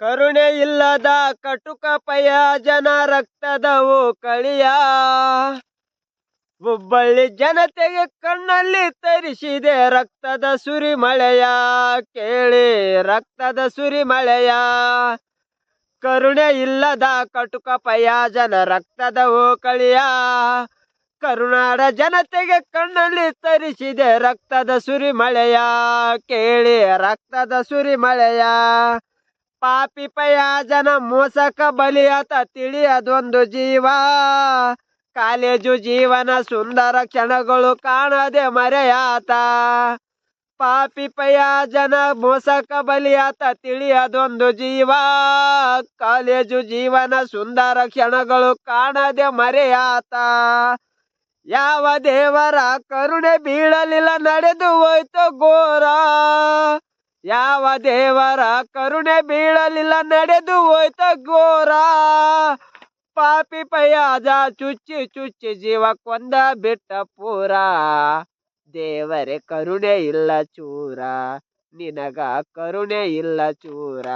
ಕರುಣೆ ಇಲ್ಲದ ಕಟುಕ ಪಯ ಜನ ರಕ್ತದವು ಕಳಿಯ. ಹುಬ್ಬಳ್ಳಿ ಜನತೆಗೆ ಕಣ್ಣಲ್ಲಿ ತರಿಸಿದೆ ರಕ್ತದ ಸುರಿಮಳೆಯ. ಕೇಳಿ ರಕ್ತದ ಸುರಿಮಳೆಯ. ಕರುಣೆ ಇಲ್ಲದ ಕಟುಕ ಪಯ ಜನ ರಕ್ತದವು ಕಳಿಯ. ಕರುನಾಡ ಜನತೆಗೆ ಕಣ್ಣಲ್ಲಿ ತರಿಸಿದೆ ರಕ್ತದ ಸುರಿಮಳೆಯ. ಕೇಳಿ ರಕ್ತದ ಸುರಿಮಳೆಯ. ಪಾಪಿ ಪಯ ಜನ ಮೋಸಕ ಬಲಿಯಾತ ತಿಳಿಯದೊಂದು ಜೀವ. ಕಾಲೇಜು ಜೀವನ ಸುಂದರ ಕ್ಷಣಗಳು ಕಾಣದೆ ಮರೆಯಾತ. ಪಾಪಿ ಜನ ಮೋಸಕ ಬಲಿಯಾತ ತಿಳಿಯದೊಂದು ಜೀವ. ಕಾಲೇಜು ಜೀವನ ಸುಂದರ ಕ್ಷಣಗಳು ಕಾಣದೆ ಮರೆಯಾತ. ಯಾವ ದೇವರ ಕರುಣೆ ಬೀಳಲಿಲ್ಲ, ನಡೆದು ಹೋಯ್ತು ಘೋರ. ಯಾವ ದೇವರ ಕರುಣೆ ಬೀಳಲಿಲ್ಲ, ನಡೆದು ಹೋಯ್ತ ಘೋರ. ಪಾಪಿ ಪಯಾದ ಚುಚ್ಚಿ ಚುಚ್ಚಿ ಜೀವ ಕೊಂದ ಬಿಟ್ಟ ಪೂರ. ದೇವರೇ ಕರುಣೆ ಇಲ್ಲ ಚೂರ, ನಿನಗ ಕರುಣೆ ಇಲ್ಲ ಚೂರ.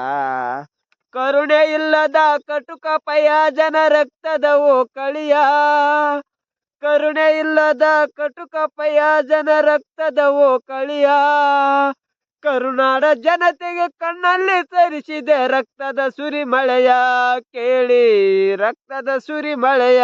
ಕರುಣೆ ಇಲ್ಲದ ಕಟುಕ ಪಯ ಜನ ರಕ್ತದವು ಕಳಿಯ. ಕರುಣೆ ಇಲ್ಲದ ಕಟುಕ ಪಯ ಜನ ರಕ್ತದವು ಕಳಿಯ. ಕರುನಾಡ ಜನತೆಗೆ ಕಣ್ಣಲ್ಲಿ ತರಿಸಿದೆ ರಕ್ತದ ಸುರಿಮಳೆಯ ಕೇಳಿ ರಕ್ತದ ಸುರಿಮಳೆಯ